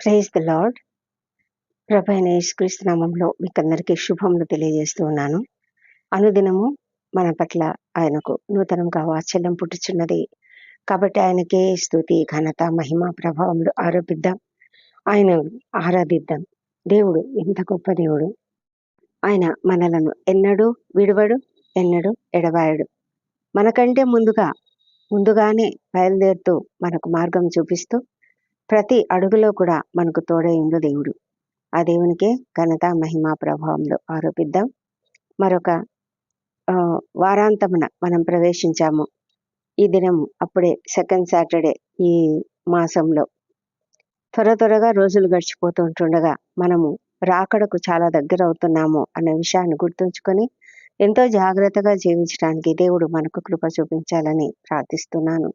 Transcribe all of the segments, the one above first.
Praise the lord. ప్రభు అయిన యేసుక్రీస్తు నామంలో మీకు అందరికీ శుభములు తెలియజేస్తూ ఉన్నాను. అనుదినము మన పట్ల ఆయనకు నూతనంగా వాత్సల్యం పుట్టుచున్నది. కాబట్టి ఆయనకే స్థుతి ఘనత మహిమ ప్రభావములు ఆరోపిద్దాం. ఆయన ఆరాధిద్దాం. దేవుడు ఎంత గొప్ప దేవుడు. ఆయన మనలను ఎన్నడూ విడువడు ఎన్నడూ ఎడబాయడు. మనకంటే ముందుగా ముందుగానే బయలుదేరుతూ మనకు మార్గం చూపిస్తూ ప్రతి అడుగులో కూడా మనకు తోడైండు దేవుడు. ఆ దేవునికే ఘనత మహిమ ప్రభావంలో ఆరోపిద్దాం. మరొక ఆ, వారాంతమున మనం ప్రవేశించాము. ఈ దినం అప్పుడే సెకండ్ సాటర్డే ఈ మాసంలో. త్వర త్వరగా రోజులు గడిచిపోతూ ఉంటుండగా మనము రాకడకు చాలా దగ్గర అవుతున్నాము అన్న విషయాన్ని గుర్తుంచుకొని ఎంతో జాగ్రత్తగా జీవించడానికి దేవుడు మనకు కృప చూపించాలని ప్రార్థిస్తున్నాను.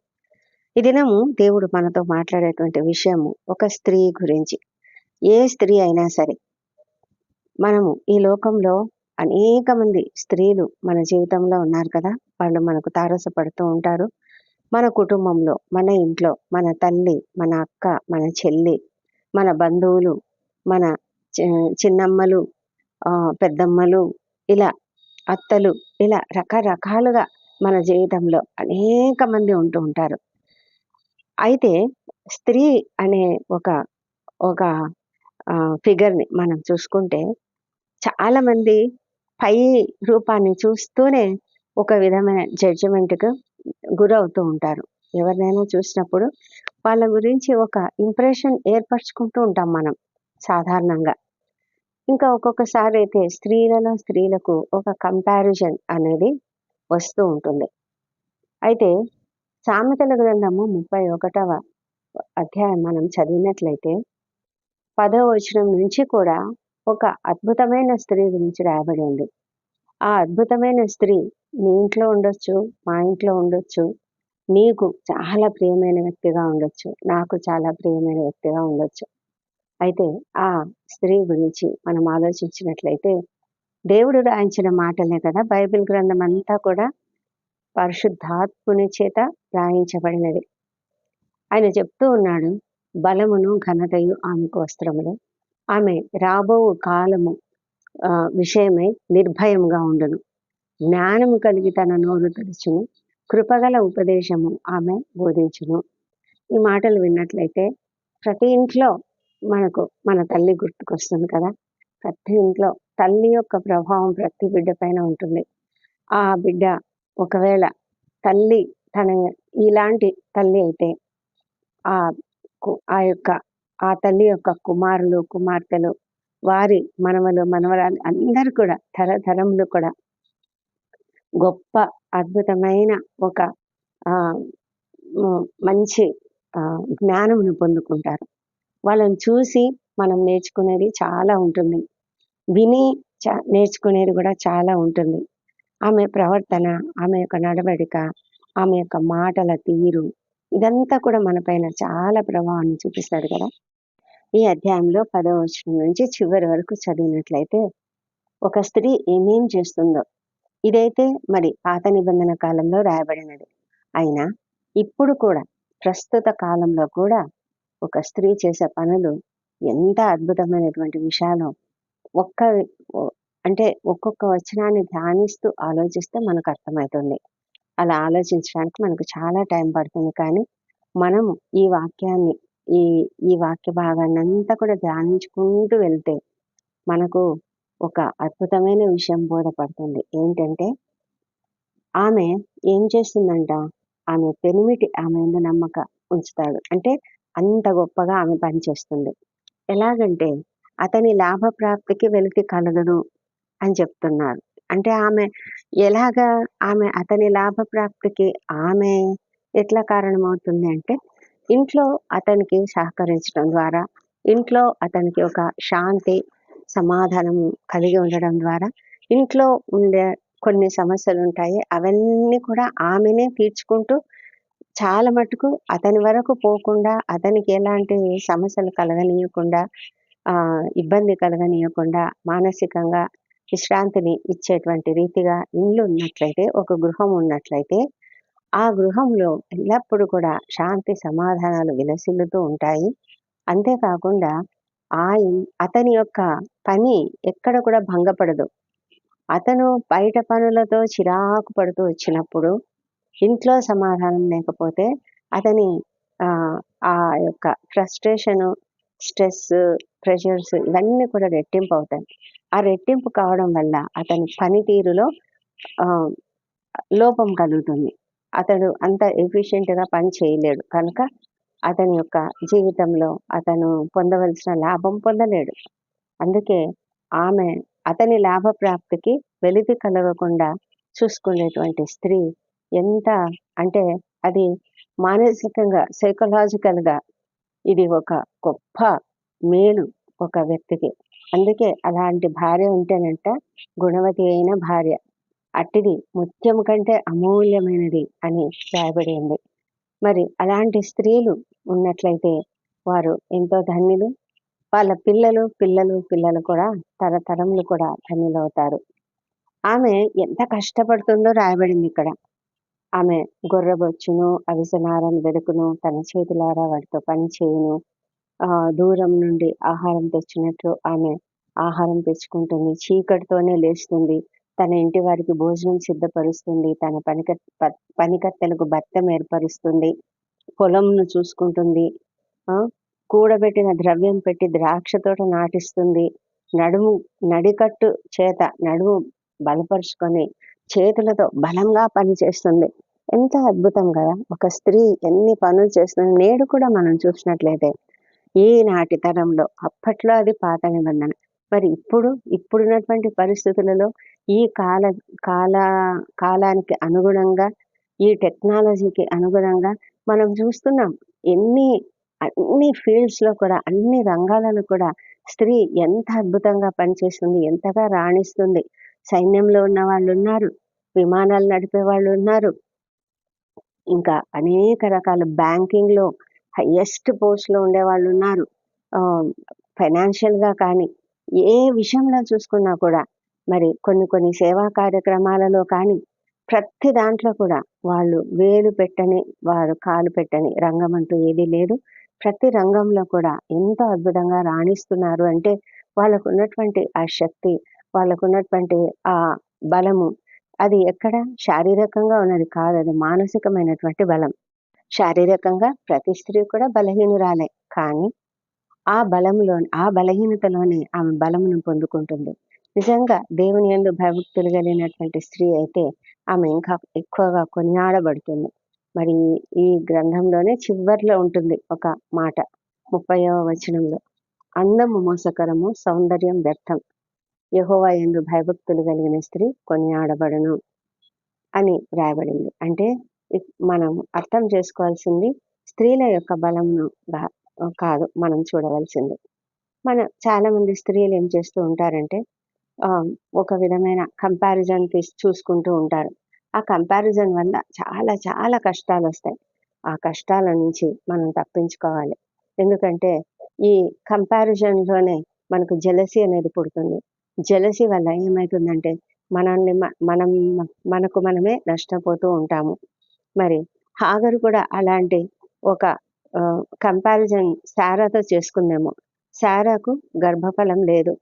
ఈ దినము దేవుడు మనతో మాట్లాడేటువంటి విషయము ఒక స్త్రీ గురించి. ఏ స్త్రీ అయినా సరే మనము ఈ లోకంలో అనేక మంది స్త్రీలు మన జీవితంలో ఉన్నారు కదా. వాళ్ళు మనకు తారసపడుతూ ఉంటారు. మన కుటుంబంలో మన ఇంట్లో మన తల్లి మన అక్క మన చెల్లి మన బంధువులు మన చిన్నమ్మలు ఆ, పెద్దమ్మలు ఇలా అత్తలు ఇలా రకరకాలుగా మన జీవితంలో అనేక మంది ఉంటూ ఉంటారు. అయితే స్త్రీ అనే ఒక ఒక ఫిగర్ని మనం చూసుకుంటే చాలామంది పై రూపాన్ని చూస్తూనే ఒక విధమైన జడ్జిమెంట్కు గురవుతూ ఉంటారు. ఎవరినైనా చూసినప్పుడు వాళ్ళ గురించి ఒక ఇంప్రెషన్ ఏర్పరచుకుంటూ ఉంటాం మనం సాధారణంగా. ఇంకా ఒక్కొక్కసారి అయితే స్త్రీలలో స్త్రీలకు ఒక కంపారిజన్ అనేది వస్తూ ఉంటుంది. అయితే సామెతల గ్రంథము ముప్పై ఒకటవ అధ్యాయం మనం చదివినట్లయితే పదవ వచనం నుంచి కూడా ఒక అద్భుతమైన స్త్రీ గురించి రాయబడి ఉంది. ఆ అద్భుతమైన స్త్రీ మీ ఇంట్లో ఉండొచ్చు మా ఇంట్లో ఉండొచ్చు నీకు చాలా ప్రియమైన వ్యక్తిగా ఉండొచ్చు నాకు చాలా ప్రియమైన వ్యక్తిగా ఉండొచ్చు. అయితే ఆ స్త్రీ గురించి మనం ఆలోచించినట్లయితే దేవుడు రాయించిన మాటలే కదా బైబిల్ గ్రంథం అంతా కూడా పరిశుద్ధాత్ముని చేత రాయించబడినది. ఆయన చెప్తూ ఉన్నాడు బలమును ఘనతయు ఆమెకు వస్త్రములు. ఆమె రాబో కాలము ఆ, విషయమై నిర్భయముగా ఉండును. జ్ఞానము కలిగి తన నోరు తెరుచును. కృపగల ఉపదేశము ఆమె బోధించును. ఈ మాటలు విన్నట్లయితే ప్రతి ఇంట్లో మనకు మన తల్లి గుర్తుకొస్తుంది కదా. ప్రతి ఇంట్లో తల్లి యొక్క ప్రభావం ప్రతి బిడ్డ పైన ఉంటుంది. ఆ బిడ్డ ఒకవేళ తల్లి తన ఇలాంటి తల్లి అయితే ఆ కు- ఆ యొక్క ఆ తల్లి యొక్క కుమారులు కుమార్తెలు వారి మనవలు మనవరాలు అందరు కూడా తరతరములు కూడా గొప్ప అద్భుతమైన ఒక మంచి జ్ఞానమును పొందుకుంటారు. వాళ్ళని చూసి మనం నేర్చుకునేది చాలా ఉంటుంది. విని చ- నేర్చుకునేది కూడా చాలా ఉంటుంది. ఆమె ప్రవర్తన ఆమె యొక్క నడవడిక ఆమె యొక్క మాటల తీరు ఇదంతా కూడా మనపైన చాలా ప్రభావాన్ని చూపిస్తాడు కదా. ఈ అధ్యాయంలో పదవ వచనం నుంచి చివరి వరకు చదివినట్లయితే ఒక స్త్రీ ఏమేం చేస్తుందో. ఇదైతే మరి పాత నిబంధన కాలంలో రాయబడినది. అయినా ఇప్పుడు కూడా ప్రస్తుత కాలంలో కూడా ఒక స్త్రీ చేసే పనులు ఎంత అద్భుతమైనటువంటి విషయాలు. ఒక్క అంటే ఒక్కొక్క వచనాన్ని ధ్యానిస్తూ ఆలోచిస్తే మనకు అర్థమవుతుంది అలా ఆలోచించడానికి మనకు చాలా టైం పడుతుంది. కానీ మనం ఈ వాక్యాన్ని ఈ ఈ వాక్య భాగాన్ని అంతా కూడా ధ్యానించుకుంటూ వెళ్తే మనకు ఒక అద్భుతమైన విషయం బోధపడుతుంది. ఏంటంటే ఆమె ఏం చేస్తుందంట? ఆమె పెనిమిటి ఆమె ఎందు నమ్మక ఉంచుతాడు. అంటే అంత గొప్పగా ఆమె పనిచేస్తుంది. ఎలాగంటే అతని లాభ ప్రాప్తికి వెలికి కలగను అని చెప్తున్నారు. అంటే ఆమె ఎలాగా ఆమె అతని లాభ ప్రాప్తికి ఆమె ఎట్లా కారణమవుతుంది అంటే ఇంట్లో అతనికి సహకరించడం ద్వారా ఇంట్లో అతనికి ఒక శాంతి సమాధానము కలిగి ఉండడం ద్వారా ఇంట్లో ఉండే కొన్ని సమస్యలు ఉంటాయి. అవన్నీ కూడా ఆమెనే తీర్చుకుంటూ చాలా మటుకు అతని వరకు పోకుండా అతనికి ఎలాంటి సమస్యలు కలగనీయకుండా ఆ ఇబ్బంది కలగనీయకుండా మానసికంగా విశ్రాంతిని ఇచ్చేటువంటి రీతిగా ఇల్లు ఉన్నట్లయితే ఒక గృహం ఉన్నట్లయితే ఆ గృహంలో ఎల్లప్పుడూ కూడా శాంతి సమాధానాలు విలసిల్లుతూ ఉంటాయి. అంతేకాకుండా ఆ అతని యొక్క పని ఎక్కడ కూడా భంగపడదు. అతను బయట పనులతో చిరాకు పడుతూ వచ్చినప్పుడు ఇంట్లో సమాధానం లేకపోతే అతని ఆ ఆ యొక్క ఫ్రస్ట్రేషను స్ట్రెస్ ప్రెషర్స్ ఇవన్నీ కూడా రెట్టింపు అవుతాయి. ఆ రెట్టింపు కావడం వల్ల అతని పనితీరులో లోపం కలుగుతుంది. అతడు అంత ఎఫిషియెంట్గా పని చేయలేడు. కనుక అతని యొక్క జీవితంలో అతను పొందవలసిన లాభం పొందలేడు. అందుకే ఆమె అతని లాభ ప్రాప్తికి వెలితి కలగకుండా చూసుకునేటువంటి స్త్రీ ఎంత అంటే అది మానసికంగా సైకలాజికల్గా ఇది ఒక గొప్ప మేలు ఒక వ్యక్తికి. అందుకే అలాంటి భార్య ఉంటేనంట గుణవతి అయిన భార్య. అట్టిది ముత్యం కంటే అమూల్యమైనది అని రాయబడి ఉంది మరి అలాంటి స్త్రీలు ఉన్నట్లయితే వారు ఎంతో ధన్యులు. వాళ్ళ పిల్లలు పిల్లలు పిల్లలు కూడా తరతరములు కూడా ధన్యులవుతారు. ఆమె ఎంత కష్టపడుతుందో రాయబడింది ఇక్కడ. ఆమె గొర్రెబొచ్చును అవిసనారం వెదుకును తన చేతులారా వాటితో పని చేయును. ఆ దూరం నుండి ఆహారం తెచ్చినట్లు ఆమె ఆహారం తెచ్చుకుంటుంది. చీకటితోనే లేస్తుంది. తన ఇంటి వారికి భోజనం సిద్ధపరుస్తుంది. తన పనిక పనికత్తెలకు భర్తం ఏర్పరుస్తుంది. పొలంను చూసుకుంటుంది. ఆ? కూడబెట్టిన ద్రవ్యం పెట్టి ద్రాక్ష తోట నాటిస్తుంది. నడుము నడికట్టు చేత నడుము బలపరుచుకొని చేతులతో బలంగా పనిచేస్తుంది. ఎంత అద్భుతం కదా ఒక స్త్రీ ఎన్ని పనులు చేస్తుంది నేడు కూడా మనం చూసినట్లయితే ఈనాటి తరంలో అప్పట్లో అది పాత నిబంధన. మరి ఇప్పుడు ఇప్పుడున్నటువంటి పరిస్థితులలో ఈ కాల కాల కాలానికి అనుగుణంగా ఈ టెక్నాలజీకి అనుగుణంగా మనం చూస్తున్నాం ఎన్ని అన్ని ఫీల్డ్స్లో కూడా అన్ని రంగాలలో కూడా స్త్రీ ఎంత అద్భుతంగా పనిచేస్తుంది ఎంతగా రాణిస్తుంది సైన్యంలో ఉన్న వాళ్ళు ఉన్నారు విమానాలు నడిపే వాళ్ళు ఉన్నారు ఇంకా అనేక రకాల బ్యాంకింగ్లో హైయెస్ట్ పోస్ట్లో ఉండే వాళ్ళు ఉన్నారు ఫైనాన్షియల్గా కానీ ఏ విషయంలో చూసుకున్నా కూడా మరి కొన్ని కొన్ని సేవా కార్యక్రమాలలో కానీ ప్రతి దాంట్లో కూడా వాళ్ళు వేలు పెట్టని వారు కాలు పెట్టని రంగం అంటూ ఏదీ లేదు. ప్రతి రంగంలో కూడా ఎంతో అద్భుతంగా రాణిస్తున్నారు. అంటే వాళ్ళకు ఉన్నటువంటి ఆ శక్తి వాళ్ళకు ఉన్నటువంటి ఆ బలము అది ఎక్కడ? శారీరకంగా ఉన్నది కాదు అది మానసికమైనటువంటి బలం. శారీరకంగా ప్రతి స్త్రీ కూడా బలహీనురాలే కానీ ఆ బలంలో ఆ బలహీనతలోనే ఆమె బలమును పొందుకుంటుంది. నిజంగా దేవుని ఎందు భయభక్తులు కలిగినటువంటి స్త్రీ అయితే ఆమె ఇంకా ఎక్కువగా కొనియాడబడుతుంది. మరి ఈ- ఈ గ్రంథంలోనే చివరిలో ఉంటుంది ఒక మాట ముప్పైవ వచనంలో. అందము మోసకరము సౌందర్యం వ్యర్థం. యహోవా ఎందు భయభక్తులు కలిగిన స్త్రీ కొనియాడబడను అని రాయబడింది అంటే మనం అర్థం చేసుకోవాల్సింది స్త్రీల యొక్క బలమును కాదు మనం చూడవలసింది. మన చాలా మంది స్త్రీలు ఏం చేస్తూ ఉంటారంటే ఒక విధమైన కంపారిజన్ తీసి చూసుకుంటూ ఉంటారు. ఆ కంపారిజన్ వల్ల చాలా చాలా కష్టాలు వస్తాయి. ఆ కష్టాల నుంచి మనం తప్పించుకోవాలి. ఎందుకంటే ఈ కంపారిజన్లోనే మనకు జలసి అనేది పుడుతుంది. జలసి వల్ల ఏమవుతుందంటే మనల్ని మనం మనకు మనమే నష్టపోతూ ఉంటాము. మరి హాగరు కూడా అలాంటి ఒక కంపారిజన్ శారాతో చేసుకుందేమో. శారాకు గర్భఫలం లేదు.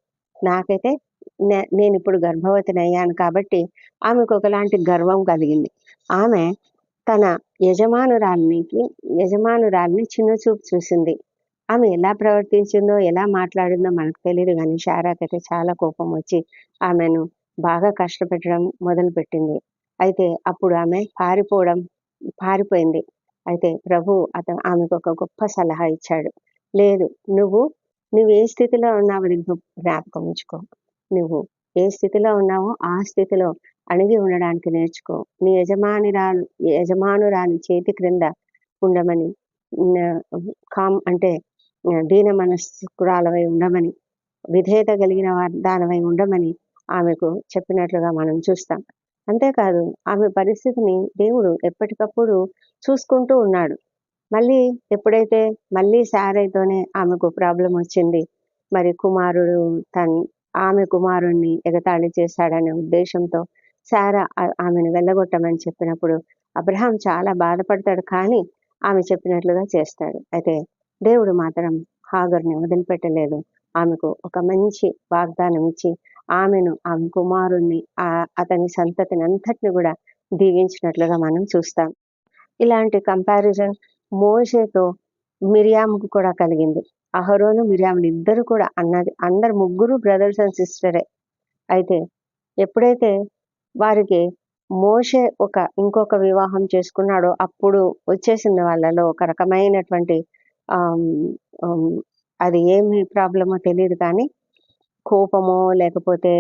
నాకైతే నే- నేను ఇప్పుడు గర్భవతిని అయ్యాను కాబట్టి ఆమెకు ఒకలాంటి గర్వం కలిగింది. ఆమె తన యజమానురాలికి యజమానురాలిని చిన్న చూపు చూసింది. ఆమె ఎలా ప్రవర్తించిందో ఎలా మాట్లాడిందో మనకు తెలియదు కానీ శారాకైతే చాలా కోపం వచ్చి ఆమెను బాగా కష్టపెట్టడం మొదలు పెట్టింది అయితే అప్పుడు ఆమె పారిపోవడం పారిపోయింది. అయితే ప్రభు అతను ఆమెకు ఒక గొప్ప సలహా ఇచ్చాడు. లేదు నువ్వు నువ్వు ఏ స్థితిలో ఉన్నావు అది జ్ఞాపకం ఉంచుకో. నువ్వు ఏ స్థితిలో ఉన్నావో ఆ స్థితిలో అణిగి ఉండడానికి నేర్చుకో. నీ యజమానిరాలు యజమానురాలి చేతి క్రింద ఉండమని కామ్ అంటే దీన మనస్కురాలవై ఉండమని విధేయత కలిగిన వారి- దానివై ఉండమని ఆమెకు చెప్పినట్లుగా మనం చూస్తాం. అంతేకాదు ఆమె పరిస్థితిని దేవుడు ఎప్పటికప్పుడు చూసుకుంటూ ఉన్నాడు. మళ్ళీ ఎప్పుడైతే మళ్ళీ శారైతోనే ఆమెకు ప్రాబ్లం వచ్చింది మరి కుమారుడు తన్ ఆమె కుమారుణ్ణి ఎగతాళి చేశాడనే ఉద్దేశంతో శారా ఆమెను వెళ్ళగొట్టమని చెప్పినప్పుడు అబ్రహాం చాలా బాధపడతాడు కానీ ఆమె చెప్పినట్లుగా చేస్తాడు. అయితే దేవుడు మాత్రం హాగర్ని వదిలిపెట్టలేదు. ఆమెకు ఒక మంచి వాగ్దానం ఇచ్చి ఆమెను ఆ కుమారుణ్ణి ఆ అతని సంతతిని అంతటిని కూడా దీవించినట్లుగా మనం చూస్తాం. ఇలాంటి కంపారిజన్ మోషేతో మిరియాముకు కూడా కలిగింది. అహరోను మిరియాములు ఇద్దరు కూడా అన్నది అందరు ముగ్గురు బ్రదర్స్ అండ్ సిస్టరే అయితే ఎప్పుడైతే వారికి మోషే ఒక ఇంకొక వివాహం చేసుకున్నాడో అప్పుడు వచ్చేసింది వాళ్ళలో ఒక రకమైనటువంటి అది ఏమి ప్రాబ్లమో తెలియదు కానీ కోపమో లేకపోతే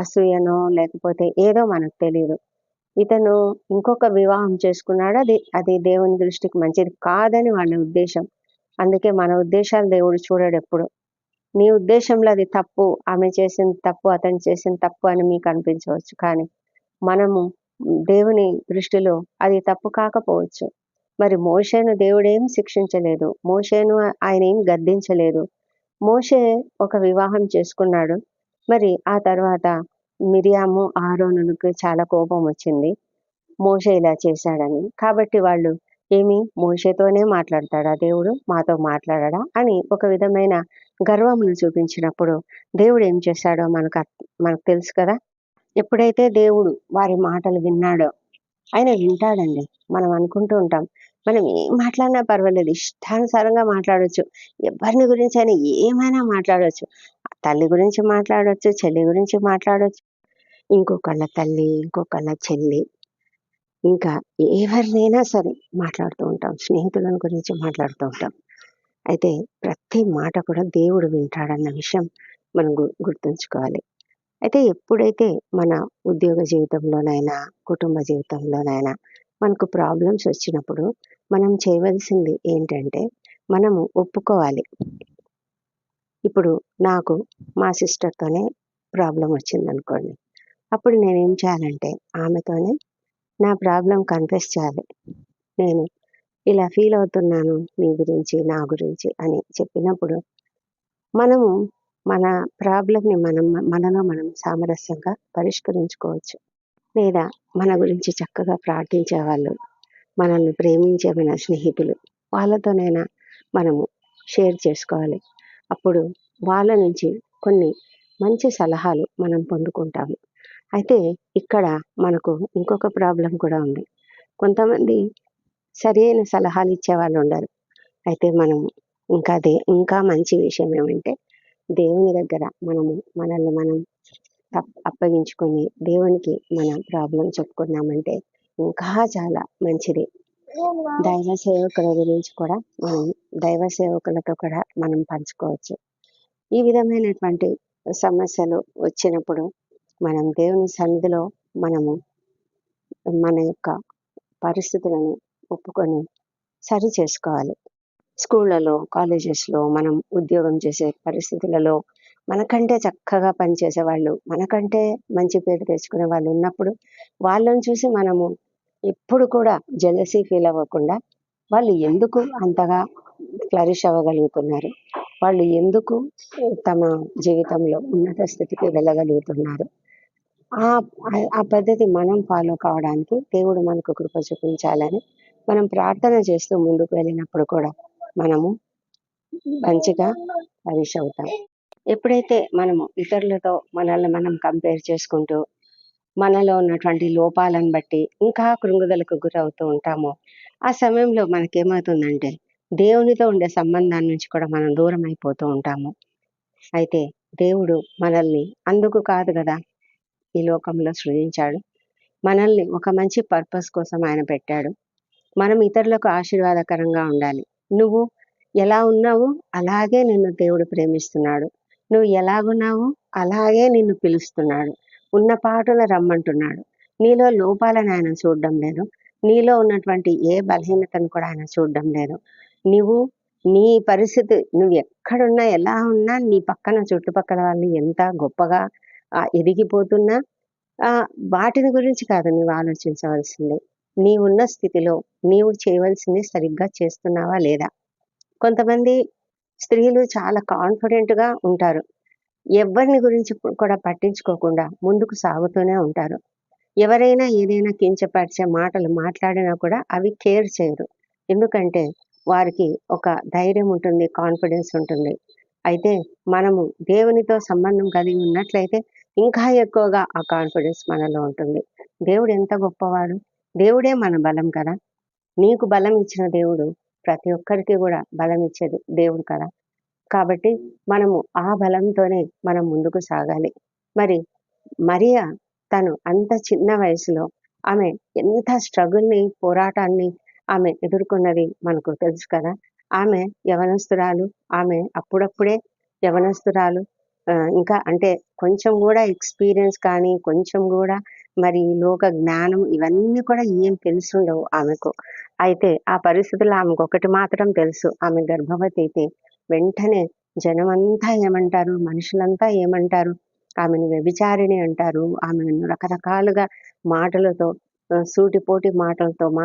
అసూయనో లేకపోతే ఏదో మనకు తెలియదు ఇతను ఇంకొక వివాహం చేసుకున్నాడు. అది అది దేవుని దృష్టికి మంచిది కాదని వాళ్ళ ఉద్దేశం. అందుకే మన ఉద్దేశాలు దేవుడు చూడడు ఎప్పుడు. నీ ఉద్దేశంలో అది తప్పు ఆమె చేసిన తప్పు అతను చేసిన తప్పు అని మీకు అనిపించవచ్చు. కానీ మనము దేవుని దృష్టిలో అది తప్పు కాకపోవచ్చు. మరి మోషేను దేవుడు ఏం శిక్షించలేదు. మోషేను ఆయన ఏం గద్దించలేదు. మోషే ఒక వివాహం చేసుకున్నాడు. మరి ఆ తర్వాత మిరియాము ఆరోనులకు చాలా కోపం వచ్చింది. మోషే ఇలా చేశాడని. కాబట్టి వాళ్ళు ఏమి? మోషేతోనే మాట్లాడతాడా దేవుడు? మాతో మాట్లాడడా? అని ఒక విధమైన గర్వమును చూపించినప్పుడు దేవుడు ఏం చేశాడో మనకు అర్థ- మనకు తెలుసు కదా? ఎప్పుడైతే దేవుడు వారి మాటలు విన్నాడో ఆయన వింటాడండి. మనం అనుకుంటూ ఉంటాం. మనం ఏం మాట్లాడినా పర్వాలేదు. ఇష్టానుసారంగా మాట్లాడవచ్చు ఎవరిని గురించి అయినా ఏమైనా మాట్లాడవచ్చు తల్లి గురించి మాట్లాడవచ్చు చెల్లి గురించి మాట్లాడవచ్చు ఇంకొకళ్ళ తల్లి ఇంకొకళ్ళ చెల్లి. ఇంకా ఎవరినైనా సరే మాట్లాడుతూ ఉంటాం. స్నేహితులను గురించి మాట్లాడుతూ ఉంటాం. అయితే ప్రతి మాట కూడా దేవుడు వింటాడన్న విషయం మనం గుర్తుంచుకోవాలి. అయితే ఎప్పుడైతే మన ఉద్యోగ జీవితంలోనైనా కుటుంబ జీవితంలోనైనా మనకు ప్రాబ్లమ్స్ వచ్చినప్పుడు మనం చేయవలసింది ఏంటంటే మనము ఒప్పుకోవాలి. ఇప్పుడు నాకు మా సిస్టర్తోనే ప్రాబ్లం వచ్చింది అనుకోండి. అప్పుడు నేనేం చేయాలంటే ఆమెతోనే నా ప్రాబ్లం కన్ఫెస్ చేయాలి. నేను ఇలా ఫీల్ అవుతున్నాను నీ గురించి నా గురించి అని చెప్పినప్పుడు మనము మన ప్రాబ్లంని మనం మనలో మనం సామరస్యంగా పరిష్కరించుకోవచ్చు. లేదా మన గురించి చక్కగా ప్రార్థించే వాళ్ళు మనల్ని ప్రేమించే మన స్నేహితులు. వాళ్ళతోనైనా మనము షేర్ చేసుకోవాలి. అప్పుడు వాళ్ళ నుంచి కొన్ని మంచి సలహాలు మనం పొందుకుంటాము. అయితే ఇక్కడ మనకు ఇంకొక ప్రాబ్లం కూడా ఉంది. కొంతమంది సరైన సలహాలు ఇచ్చే వాళ్ళు ఉండరు. అయితే మనం ఇంకా దే ఇంకా మంచి విషయం ఏమంటే దేవుని దగ్గర మనము మనల్ని మనం అప్- అప్పగించుకొని దేవునికి మన ప్రాబ్లం చెప్పుకున్నామంటే ఇంకా చాలా మంచిది. దైవ సేవకుల గురించి కూడా మనం దైవ సేవకులతో కూడా మనం పంచుకోవచ్చు. ఈ విధమైనటువంటి సమస్యలు వచ్చినప్పుడు మనం దేవుని సన్నిధిలో మనము మన యొక్క పరిస్థితులను ఒప్పుకొని సరి చేసుకోవాలి. స్కూళ్ళలో కాలేజెస్లో మనం ఉద్యోగం చేసే పరిస్థితులలో మనకంటే చక్కగా పనిచేసే వాళ్ళు మనకంటే మంచి పేరు తెచ్చుకునే వాళ్ళు ఉన్నప్పుడు వాళ్ళని చూసి మనము ఎప్పుడు కూడా జెలసీ ఫీల్ అవ్వకుండా వాళ్ళు ఎందుకు అంతగా ఫ్లరిష్ అవ్వగలుగుతున్నారు? వాళ్ళు ఎందుకు తమ జీవితంలో ఉన్నత స్థితికి వెళ్ళగలుగుతున్నారు? ఆ ఆ- పద్ధతి మనం ఫాలో కావడానికి దేవుడు మనకు కృప చూపించాలని మనం ప్రార్థన చేస్తూ ముందుకు వెళ్ళినప్పుడు కూడా మనము మంచిగా పరిష్ అవుతాం. ఎప్పుడైతే మనము ఇతరులతో మనల్ని మనం కంపేర్ చేసుకుంటూ మనలో ఉన్నటువంటి లోపాలను బట్టి ఇంకా కృంగుదలకు గురవుతూ ఉంటామో. ఆ సమయంలో మనకేమవుతుందంటే దేవునితో ఉండే సంబంధాన్ని నుంచి కూడా మనం దూరం అయిపోతూ ఉంటాము. అయితే దేవుడు మనల్ని అందుకు కాదు కదా ఈ లోకంలో సృజించాడు. మనల్ని ఒక మంచి పర్పస్ కోసం ఆయన పెట్టాడు. మనం ఇతరులకు ఆశీర్వాదకరంగా ఉండాలి. నువ్వు ఎలా ఉన్నావు అలాగే నిన్ను దేవుడు ప్రేమిస్తున్నాడు. నువ్వు ఎలాగున్నావు అలాగే నిన్ను పిలుస్తున్నాడు. ఉన్న పాటున రమ్మంటున్నాడు. నీలో లోపాలను ఆయన చూడడం లేదు. నీలో ఉన్నటువంటి ఏ బలహీనతను కూడా ఆయన చూడడం లేదు. నువ్వు నీ పరిస్థితి నువ్వు ఎక్కడున్నా ఎలా ఉన్నా నీ పక్కన చుట్టుపక్కల వాళ్ళు ఎంత గొప్పగా ఎదిగిపోతున్నా ఆ వాటిని గురించి కాదు నీవు ఆలోచించవలసింది. నీవున్న స్థితిలో నీవు చేయవలసింది సరిగ్గా చేస్తున్నావా లేదా? కొంతమంది స్త్రీలు చాలా కాన్ఫిడెంట్గా ఉంటారు. ఎవరిని గురించి కూడా పట్టించుకోకుండా ముందుకు సాగుతూనే ఉంటారు. ఎవరైనా ఏదైనా కించపరిచే మాటలు మాట్లాడినా కూడా అవి కేర్ చేయరు. ఎందుకంటే వారికి ఒక ధైర్యం ఉంటుంది కాన్ఫిడెన్స్ ఉంటుంది. అయితే మనము దేవునితో సంబంధం కలిగి ఉన్నట్లయితే ఇంకా ఎక్కువగా ఆ కాన్ఫిడెన్స్ మనలో ఉంటుంది. దేవుడు ఎంత గొప్పవాడు? దేవుడే మన బలం కదా? నీకు బలం ఇచ్చిన దేవుడు ప్రతి ఒక్కరికి కూడా బలం ఇచ్చేది దేవుడు కదా? కాబట్టి మనము ఆ బలంతోనే మనం ముందుకు సాగాలి. మరి మరియా తను అంత చిన్న వయసులో ఆమె ఎంత స్ట్రగుల్ని పోరాటాన్ని ఆమె ఎదుర్కొన్నది మనకు తెలుసు కదా. ఆమె యవనస్తురాలు ఆమె అప్పుడప్పుడే యవనస్తురాలు. ఇంకా అంటే కొంచెం కూడా ఎక్స్పీరియన్స్ కానీ కొంచెం కూడా మరి లోక జ్ఞానం ఇవన్నీ కూడా ఏం తెలుసుండవు ఆమెకు. అయితే ఆ పరిస్థితుల్లో ఆమెకు ఒకటి మాత్రం తెలుసు. ఆమె గర్భవతి అయితే వెంటనే జనమంతా ఏమంటారు? మనుషులంతా ఏమంటారు? ఆమెను వ్యభిచారిణి అంటారు. ఆమెను రకరకాలుగా మాటలతో సూటిపోటి మాటలతో మా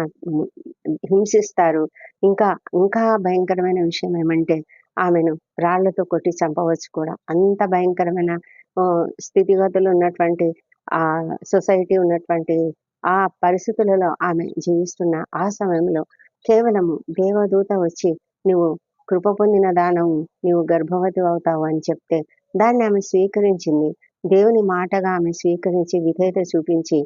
హింసిస్తారు. ఇంకా ఇంకా భయంకరమైన విషయం ఏమంటే ఆమెను రాళ్ళతో కొట్టి చంపవచ్చు కూడా. అంత భయంకరమైన స్థితిగతులు ఉన్నటువంటి ఆ సొసైటీ ఉన్నటువంటి ఆ పరిస్థితులలో ఆమె జీవిస్తున్న ఆ సమయంలో కేవలము దేవదూత వచ్చి నువ్వు కృప పొందిన దానం నీవు గర్భవతి అవుతావు అని చెప్తే దాన్ని ఆమె స్వీకరించింది. దేవుని మాటగా ఆమె స్వీకరించి విధేయత చూపించి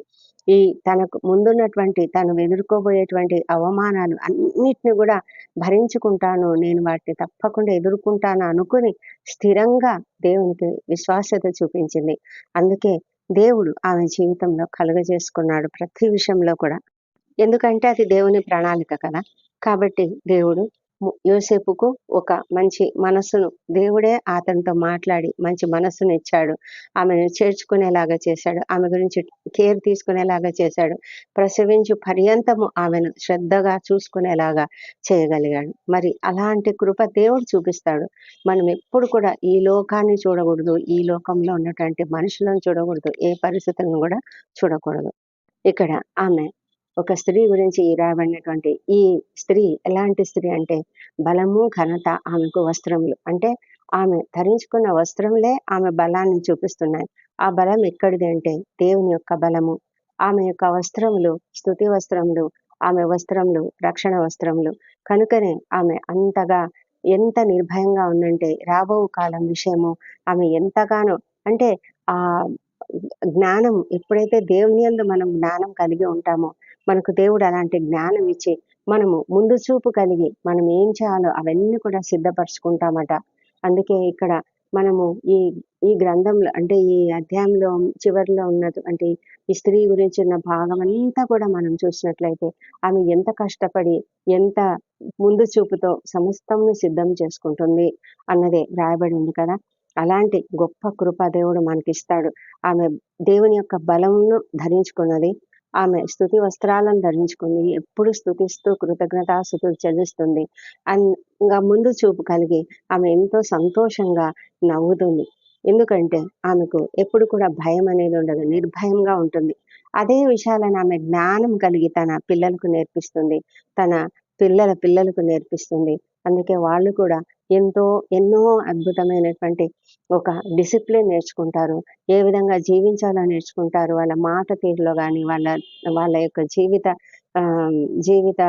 ఈ తనకు ముందున్నటువంటి తను ఎదుర్కోబోయేటువంటి అవమానాలు అన్నిటిని కూడా భరించుకుంటాను నేను వాటిని తప్పకుండా ఎదుర్కొంటాను అనుకుని స్థిరంగా దేవునికి విశ్వాసత చూపించింది. అందుకే దేవుడు ఆమె జీవితంలో కలుగజేసుకున్నాడు ప్రతి విషయంలో కూడా. ఎందుకంటే అది దేవుని ప్రణాళిక కదా. కాబట్టి దేవుడు యోసేపుకు ఒక మంచి మనసును దేవుడే అతనితో మాట్లాడి మంచి మనస్సును ఇచ్చాడు. ఆమెను చేర్చుకునేలాగా చేశాడు. ఆమె గురించి కేర్ తీసుకునేలాగా చేశాడు. ప్రసవించు పర్యంతము ఆమెను శ్రద్ధగా చూసుకునేలాగా చేయగలిగాడు. మరి అలాంటి కృప దేవుడు చూపిస్తాడు. మనం ఎప్పుడు కూడా ఈ లోకాన్ని చూడకూడదు. ఈ లోకంలో ఉన్నటువంటి మనుషులను చూడకూడదు. ఏ పరిస్థితులను కూడా చూడకూడదు. ఇక్కడ ఆమె ఒక స్త్రీ గురించి రాబడినటువంటి ఈ స్త్రీ ఎలాంటి స్త్రీ అంటే బలము ఘనత ఆమెకు వస్త్రములు. అంటే ఆమె ధరించుకున్న వస్త్రములే ఆమె బలాన్ని చూపిస్తున్నాయి. ఆ బలం ఎక్కడిది అంటే దేవుని యొక్క బలము. ఆమె యొక్క వస్త్రములు స్థుతి వస్త్రములు ఆమె వస్త్రములు రక్షణ వస్త్రములు. కనుకనే ఆమె అంతగా ఎంత నిర్భయంగా ఉందంటే రాబో కాలం విషయము ఆమె ఎంతగానో అంటే ఆ జ్ఞానం ఎప్పుడైతే దేవుని అందు మనం జ్ఞానం కలిగి ఉంటామో మనకు దేవుడు అలాంటి జ్ఞానం ఇచ్చి మనము ముందు చూపు కలిగి మనం ఏం చేయాలో అవన్నీ కూడా సిద్ధపరచుకుంటామట. అందుకే ఇక్కడ మనము ఈ ఈ గ్రంథంలో అంటే ఈ అధ్యాయంలో చివరిలో ఉన్నటువంటి ఈ స్త్రీ గురించి ఉన్న భాగం అంతా కూడా మనం చూసినట్లయితే ఆమె ఎంత కష్టపడి ఎంత ముందు చూపుతో సమస్తం సిద్ధం చేసుకుంటుంది అన్నదే రాయబడి ఉంది కదా. అలాంటి గొప్ప కృప దేవుడు మనకిస్తాడు. ఆమె దేవుని యొక్క బలమును ధరించుకున్నది ఆమె స్థుతి వస్త్రాలను ధరించుకుంది. ఎప్పుడు స్థుతిస్తూ కృతజ్ఞతాస్థుతులు చెల్లిస్తుంది. అండ్ ఇంకా ముందు చూపు కలిగి ఆమె ఎంతో సంతోషంగా నవ్వుతుంది. ఎందుకంటే ఆమెకు ఎప్పుడు కూడా భయం అనేది ఉండదు. నిర్భయంగా ఉంటుంది. అదే విషయాలను ఆమె జ్ఞానం కలిగి తన పిల్లలకు నేర్పిస్తుంది. తన పిల్లల పిల్లలకు నేర్పిస్తుంది. అందుకే వాళ్ళు కూడా ఎంతో ఎన్నో అద్భుతమైనటువంటి ఒక డిసిప్లిన్ నేర్చుకుంటారు. ఏ విధంగా జీవించాలో నేర్చుకుంటారు. వాళ్ళ మాట తీరులో కానీ వాళ్ళ వాళ్ళ యొక్క జీవిత జీవిత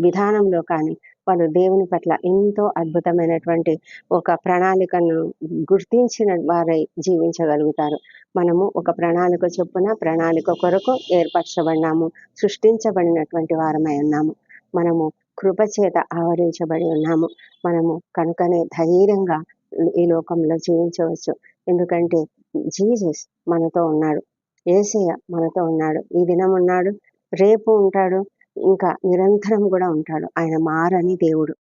విధానంలో కానీ వాళ్ళు దేవుని పట్ల ఎంతో అద్భుతమైనటువంటి ఒక ప్రణాళికను గుర్తించిన వారై జీవించగలుగుతారు. మనము ఒక ప్రణాళిక చొప్పున ప్రణాళిక కొరకు ఏర్పరచబడినాము సృష్టించబడినటువంటి వారమై ఉన్నాము. మనము కృపచేత ఆవరించబడి ఉన్నాము. మనము కనుకనే ధైర్యంగా ఈ లోకంలో జీవించవచ్చు. ఎందుకంటే జీసస్ మనతో ఉన్నాడు. ఏసయ్య మనతో ఉన్నాడు. ఈ దినం ఉన్నాడు. రేపు ఉంటాడు. ఇంకా నిరంతరం కూడా ఉంటాడు. ఆయన మారని దేవుడు.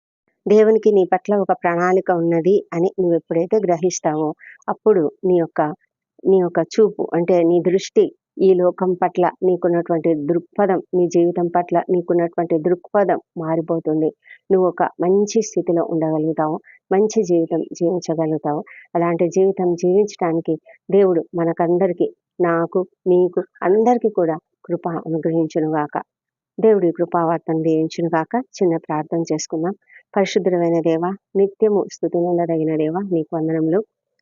దేవునికి నీ పట్ల ఒక ప్రణాళిక ఉన్నది అని నువ్వు ఎప్పుడైతే గ్రహిస్తావో అప్పుడు నీ యొక్క నీ యొక్క చూపు అంటే నీ దృష్టి ఈ లోకం పట్ల నీకున్నటువంటి దృక్పథం నీ జీవితం పట్ల నీకున్నటువంటి దృక్పథం మారిపోతుంది. నువ్వు ఒక మంచి స్థితిలో ఉండగలుగుతావు మంచి జీవితం జీవించగలుగుతావు. అలాంటి జీవితం జీవించడానికి దేవుడు మనకందరికీ నాకు నీకు అందరికీ కూడా కృప అనుగ్రహించునుగాక. దేవుడి కృపావార్తను దీవించునుగాక చిన్న ప్రార్థన చేసుకుందాం. పరిశుద్ధమైన దేవ నిత్యము స్థుతి నొందదగిన దేవ నీకు వందనములు.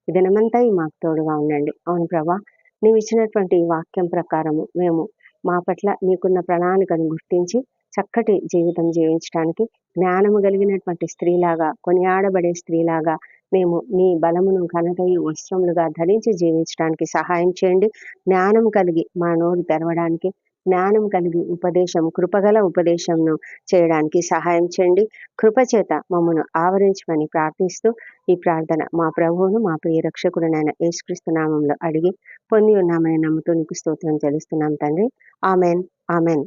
దినమంతా మాకు తోడుగా ఉండండి. అవును ప్రభా నీవు ఇచ్చినటువంటి వాక్యం ప్రకారము మేము మా పట్ల నీకున్న ప్రణాళికను గుర్తించి చక్కటి జీవితం జీవించడానికి జ్ఞానము కలిగినటువంటి స్త్రీలాగా కొనియాడబడే స్త్రీలాగా మేము నీ బలమును ఘనతయు వస్త్రములుగా ధరించి జీవించడానికి సహాయం చేయండి. జ్ఞానం కలిగి మా నోరు తెరవడానికి జ్ఞానం కలిగి ఉపదేశం కృపగల ఉపదేశంను చేయడానికి సహాయం చేయండి. కృపచేత మమ్మను ఆవరించమని ప్రార్థిస్తూ ఈ ప్రార్థన మా ప్రభువును మా ప్రియ రక్షకుడునైన యేసుక్రీస్తు నామంలో అడిగి పొంది ఉన్నామని నమ్ముతూ నీకు స్తోత్రం చెల్లిస్తున్నాం తండ్రి. ఆమెన్. ఆమెన్.